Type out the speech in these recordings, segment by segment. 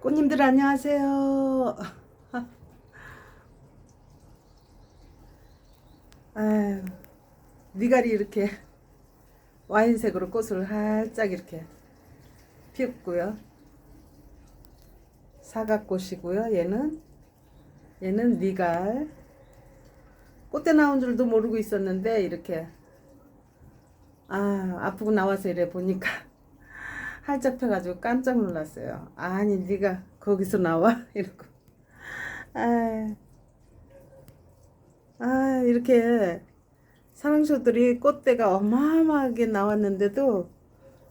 꽃님들 안녕하세요. 아유, 미갈이 이렇게 와인색으로 꽃을 활짝 이렇게 피었고요. 사각꽃이고요. 얘는 얘는 미갈. 꽃대 나온 줄도 모르고 있었는데 이렇게 아 아프고 나와서 이래 보니까 활짝 펴가지고 깜짝 놀랐어요. 아니 네가 거기서 나와 이러고 아, 아 이렇게 사랑초들이 꽃대가 어마어마하게 나왔는데도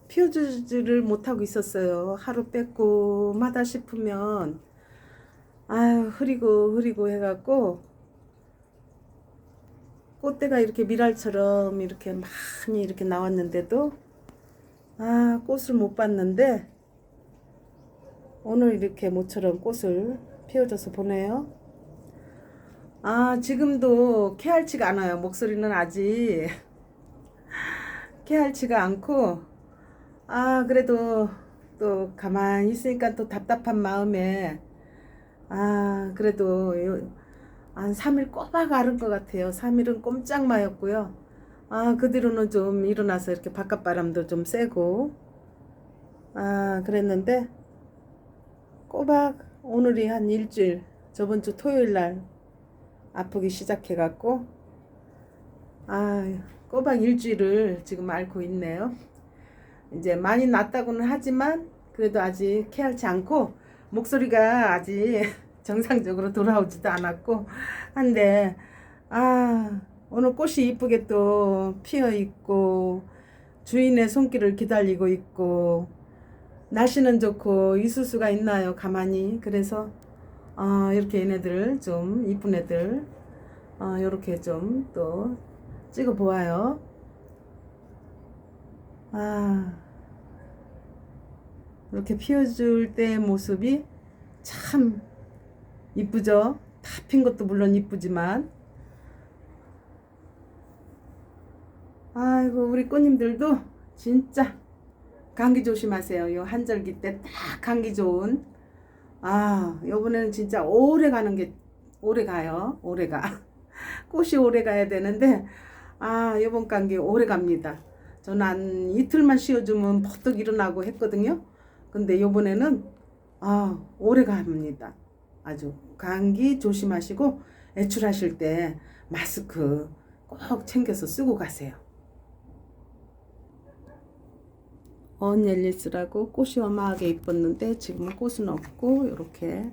피워주지를 못하고 있었어요. 하루 뺐고 마다 싶으면 아유 흐리고 흐리고 해갖고 꽃대가 이렇게 미랄처럼 이렇게 많이 이렇게 나왔는데도 아 꽃을 못 봤는데 오늘 이렇게 모처럼 꽃을 피워줘서 보네요. 아 지금도 캐알치가 않아요. 목소리는 아직 캐알치가 않고 아 그래도 또 가만히 있으니까 또 답답한 마음에 아 그래도 요- 한 3일 꼬박 앓은 것 같아요. 3일은 꼼짝마였고요. 아, 그 뒤로는 좀 일어나서 이렇게 바깥 바람도 좀 쐬고, 아, 그랬는데, 꼬박 오늘이 한 일주일, 저번 주 토요일 날 아프기 시작해갖고, 아, 꼬박 일주일을 지금 앓고 있네요. 이제 많이 낫다고는 하지만, 그래도 아직 캐알치 않고, 목소리가 아직 정상적으로 돌아오지도 않았고 한데 아 오늘 꽃이 이쁘게 또 피어 있고 주인의 손길을 기다리고 있고 날씨는 좋고 있을 수가 있나요? 가만히. 그래서 어, 이렇게 얘네들 좀 이쁜 애들 어, 이렇게 좀 또 찍어 보아요. 아 이렇게 피워줄 때의 모습이 참 이쁘죠? 다 핀 것도 물론 이쁘지만 아이고 우리 꽃님들도 진짜 감기 조심하세요. 요 한절기 때 딱 감기 좋은 아 요번에는 진짜 오래 가는 게 오래 가요. 오래 가. 꽃이 오래 가야 되는데 아 요번 감기 오래 갑니다. 저는 한 이틀만 쉬어주면 버떡 일어나고 했거든요. 근데 요번에는 아 오래 갑니다. 아주 감기 조심하시고 외출하실 때 마스크 꼭 챙겨서 쓰고 가세요. 언엘리스라고 꽃이 어마하게 이뻤는데 지금은 꽃은 없고 이렇게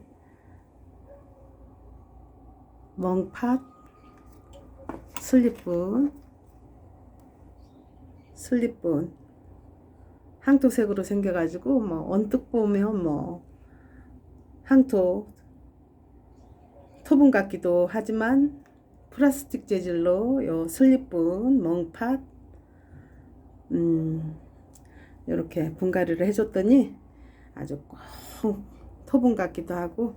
멍팥 슬리뿐 슬리뿐 항토색으로 생겨가지고 뭐 언뜻 보면 뭐 항토 토분 같기도 하지만 플라스틱 재질로 요 슬립분 멍팥 음 이렇게 분갈이를 해줬더니 아주 꼭 토분 같기도 하고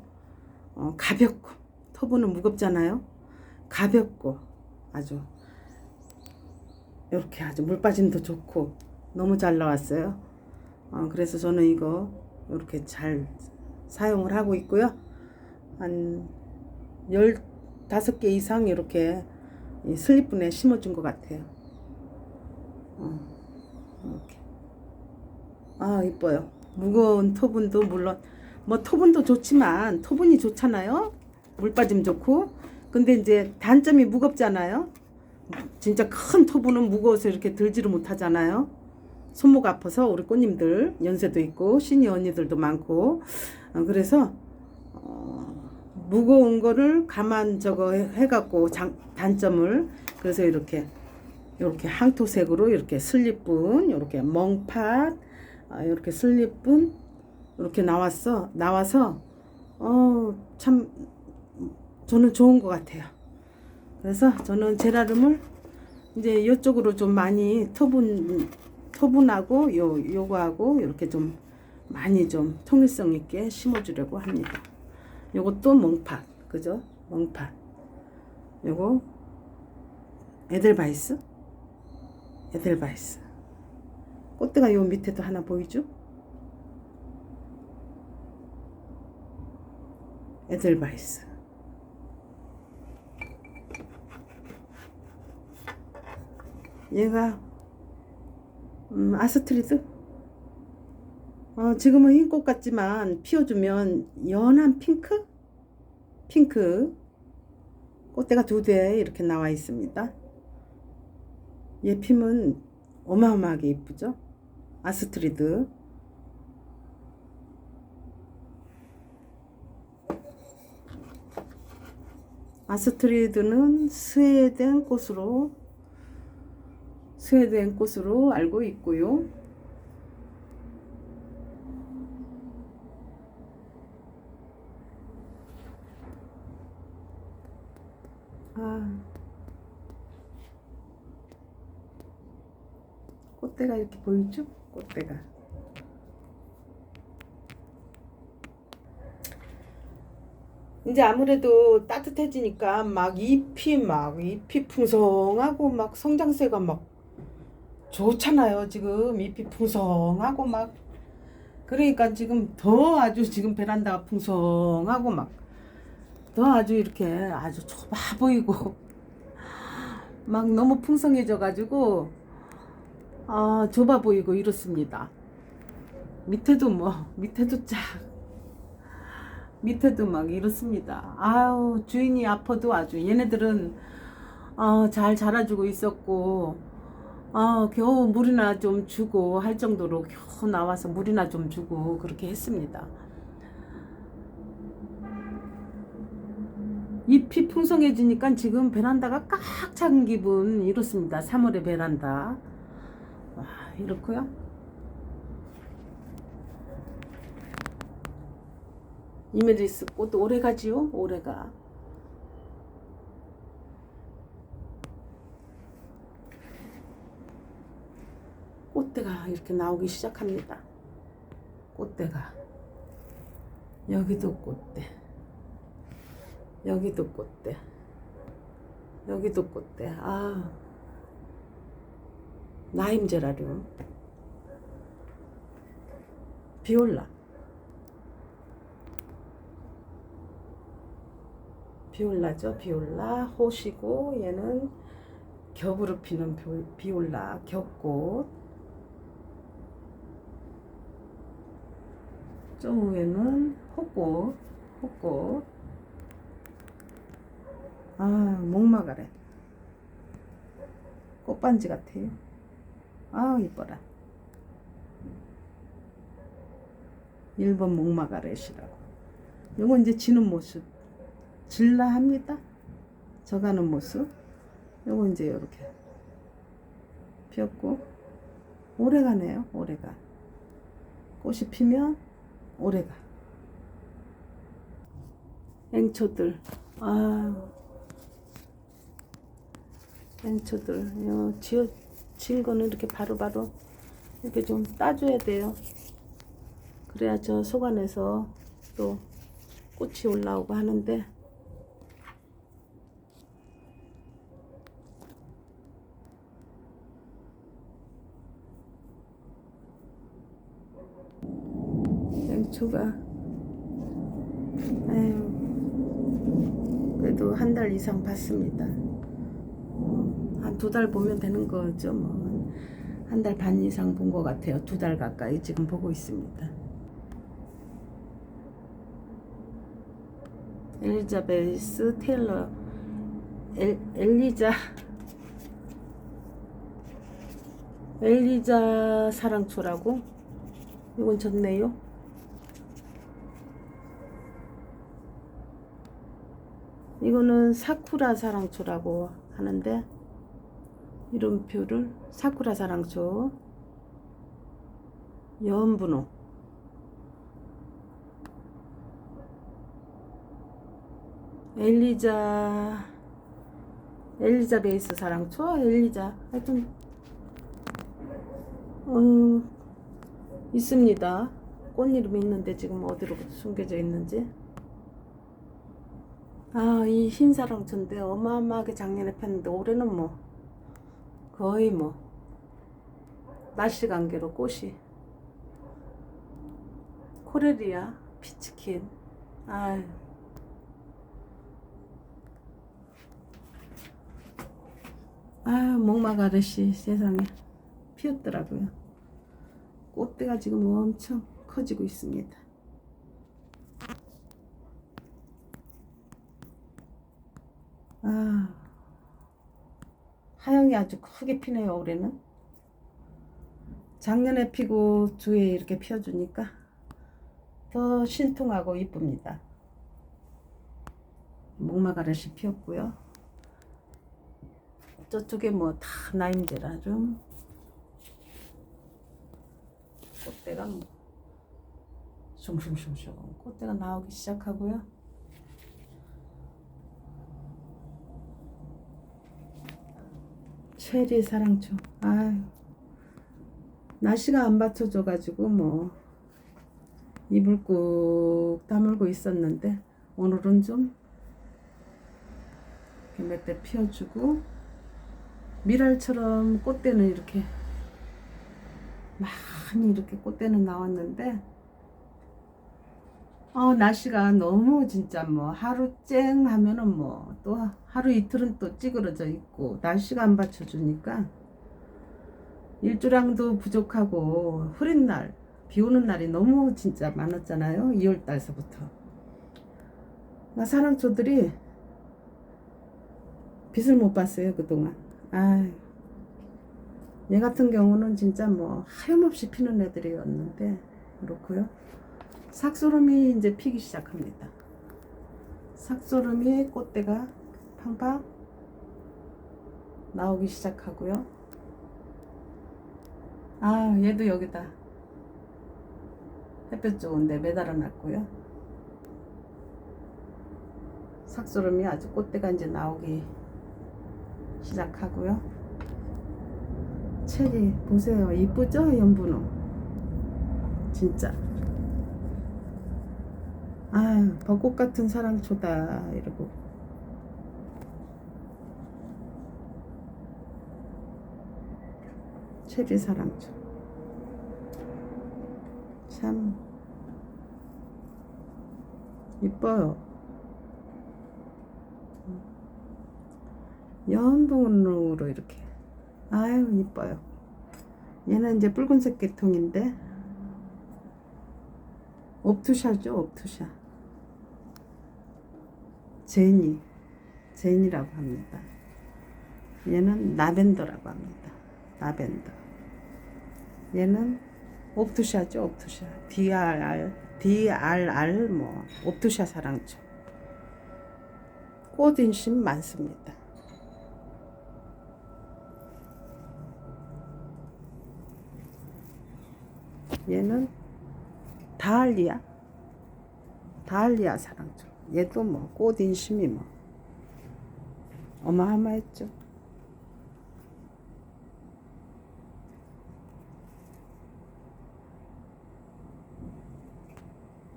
어, 가볍고 토분은 무겁잖아요 가볍고 아주 이렇게 아주 물 빠짐도 좋고 너무 잘 나왔어요 어, 그래서 저는 이거 이렇게 잘 사용을 하고 있고요 한 15개 이상 이렇게 이 슬립분에 심어준 것 같아요. 어, 이렇게. 아, 이뻐요. 무거운 토분도 물론, 뭐 토분도 좋지만, 토분이 좋잖아요? 물 빠짐 좋고. 근데 이제 단점이 무겁잖아요? 진짜 큰 토분은 무거워서 이렇게 들지를 못하잖아요? 손목 아파서 우리 꽃님들, 연세도 있고, 시니어 언니들도 많고. 어, 그래서, 어, 무거운 거를 가만 저거 해- 해갖고 장, 단점을 그래서 이렇게 이렇게 항토색으로 이렇게 슬립분 이렇게 멍팥 아, 이렇게 슬립분? 이렇게 나왔어? 나와서? 어 참 저는 좋은 것 같아요. 그래서 저는 제라름을 이제 이쪽으로 좀 많이 토분 토분하고 요 요거하고 이렇게 좀 많이 좀 통일성 있게 심어주려고 합니다. 요것도 멍팥 그죠? 멍팥 요거 에델바이스? 에델바이스 꽃대가 요 밑에도 하나 보이죠 에델바이스. 얘가 음, 아스트리드. 어, 지금은 흰 꽃 같지만 피워주면 연한 핑크? 핑크. 꽃대가 두 대 이렇게 나와 있습니다. 얘 핌은 어마어마하게 이쁘죠? 아스트리드. 아스트리드는 스웨덴 꽃으로 스웨덴 꽃으로 알고 있고요. 아, 꽃대가 이렇게 보이죠? 꽃대가. 이제 아무래도 따뜻해지니까 막 잎이 막 잎이 풍성하고 막 성장세가 막 좋잖아요. 지금 잎이 풍성하고 막 그러니까 지금 더 아주 지금 베란다가 풍성하고 막 더 아주 이렇게 아주 좁아 보이고 막 너무 풍성해져 가지고 아 좁아 보이고 이렇습니다. 밑에도 뭐 밑에도 쫙 밑에도 막 이렇습니다. 아유 주인이 아파도 아주 얘네들은 어, 잘 자라주고 있었고 아 겨우 물이나 좀 주고 할 정도로 겨우 나와서 물이나 좀 주고 그렇게 했습니다. 잎이 풍성해지니까 지금 베란다가 꽉 찬 기분 이렇습니다. 3월의 베란다. 와, 이렇고요. 이메리스 꽃 오래 가지요? 오래 가. 꽃대가 이렇게 나오기 시작합니다. 꽃대가. 여기도 꽃대. 여기도 꽃대. 여기도 꽃대. 아. 나임제라륨. 비올라. 비올라죠. 비올라. 호시고 얘는 겹으로 피는 비- 비올라. 겹꽃. 저 위에는 호꽃. 호꽃. 아, 목마가래. 꽃반지 같아요. 아, 이뻐라. 1번 목마가렛이라고. 요건 이제 지는 모습. 질라 합니다. 져가는 모습. 요거 이제 이렇게 피었고 오래가네요. 오래가. 꽃이 피면 오래가. 앵초들. 아유. 앵초들. 요 지어 진 거는 이렇게 바로 바로 이렇게 좀 따줘야 돼요. 그래야 저 속안에서 또 꽃이 올라오고 하는데 맹초가 아유 그래도 한 달 이상 봤습니다. 한 두 달 보면 되는 거죠 뭐. 한 달 반 이상 본 것 같아요. 두 달 가까이 지금 보고 있습니다. 엘리자베스 테일러 엘, 엘리자 엘리자 사랑초라고 이건 좋네요. 이거는 사쿠라 사랑초라고 하는데 이름표를 사쿠라 사랑초 연분홍 엘리자 엘리자 베이스 사랑초 엘리자. 하여튼 어, 있습니다. 꽃 이름이 있는데 지금 어디로 숨겨져 있는지. 아 이 흰 사랑초인데 어마어마하게 작년에 폈는데 올해는 뭐 거의 뭐 날씨 관계로 꽃이. 코레리아 피치킨. 아 아유 목마가르시 세상에 피었더라고요. 꽃대가 지금 엄청 커지고 있습니다. 아. 하영이 아주 크게 피네요, 올해는. 작년에 피고 주에 이렇게 피워주니까 더 신통하고 이쁩니다. 목마가르시 피었고요. 저쪽에 뭐 다 나임제라 좀 꽃대가 뭐 숑숑숑숑 꽃대가 나오기 시작하고요. 체리 사랑초. 아유. 날씨가 안 받쳐줘가지고 뭐 입을 꾹 다물고 있었는데 오늘은 좀 몇 대 피워주고 미랄처럼 꽃대는 이렇게 많이 이렇게 꽃대는 나왔는데 어 날씨가 너무 진짜 뭐 하루 쨍 하면은 뭐 또 하루 이틀은 또 찌그러져 있고 날씨가 안 받쳐주니까 일주량도 부족하고 흐린 날, 비 오는 날이 너무 진짜 많았잖아요. 2월 달서부터. 나 사랑초들이 빛을 못 봤어요, 그동안. 아, 얘 같은 경우는 진짜 뭐 하염없이 피는 애들이었는데 그렇고요. 삭소름이 이제 피기 시작합니다. 삭소름이 꽃대가 팡팡 나오기 시작하고요. 아, 얘도 여기다 햇볕 좋은데 매달아 놨고요. 삭소름이 아주 꽃대가 이제 나오기 시작하고요. 체리 보세요. 이쁘죠? 연분홍. 진짜. 아유, 벚꽃 같은 사랑초다. 이러고. 체리 사랑초. 참 이뻐요. 연분으로 이렇게. 아유 이뻐요. 얘는 이제 붉은색 계통인데 옵투샤죠 옵투샤. 제니 제니라고 합니다. 얘는 라벤더라고 합니다. 라벤더. 얘는 옵투샤죠, 옵투샤. DRR, DRR 뭐 옵투샤 사랑초. 꽃인심 많습니다. 얘는 다알리아, 다알리아 사랑초. 얘도 뭐 꽃인심이 뭐 어마어마했죠.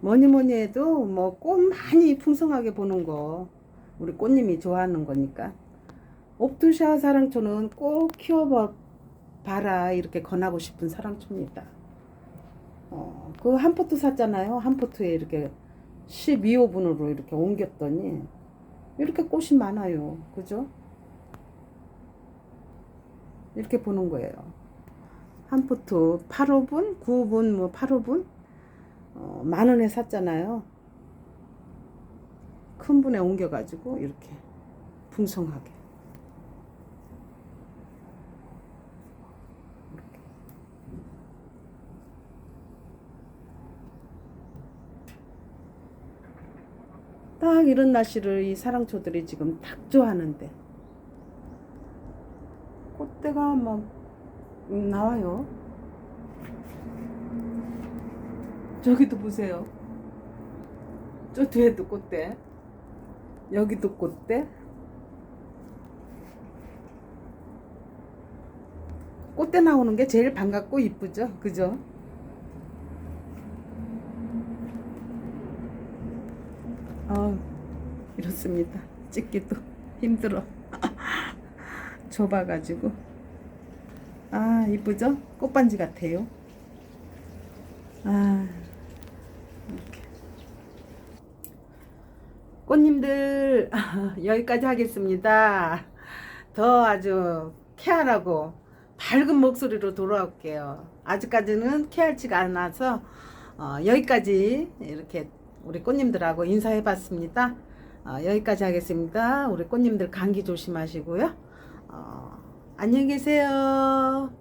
뭐니 뭐니 해도 뭐 꽃 많이 풍성하게 보는 거 우리 꽃님이 좋아하는 거니까 옵투샤 사랑초는 꼭 키워봐 봐라 이렇게 권하고 싶은 사랑초입니다. 어, 그 한 포트 샀잖아요. 한 포트에 이렇게 12호분으로 이렇게 옮겼더니 이렇게 꽃이 많아요. 그죠? 이렇게 보는 거예요. 한 포트 8호분, 9호분, 뭐 8호분 어, 만 원에 샀잖아요. 큰 분에 옮겨가지고 이렇게 풍성하게. 딱 이런 날씨를 이 사랑초들이 지금 딱 좋아하는데 꽃대가 막 나와요. 저기도 보세요. 저 뒤에도 꽃대. 여기도 꽃대. 꽃대 나오는 게 제일 반갑고 이쁘죠? 그죠? 아 이렇습니다. 찍기도 힘들어. 좁아가지고. 아, 이쁘죠? 꽃반지 같아요. 아, 이렇게. 꽃님들, 여기까지 하겠습니다. 더 아주 쾌활하고 밝은 목소리로 돌아올게요. 아직까지는 쾌활치가 않아서 어, 여기까지 이렇게 우리 꽃님들하고 인사해 봤습니다. 어, 여기까지 하겠습니다. 우리 꽃님들 감기 조심하시고요. 어, 안녕히 계세요.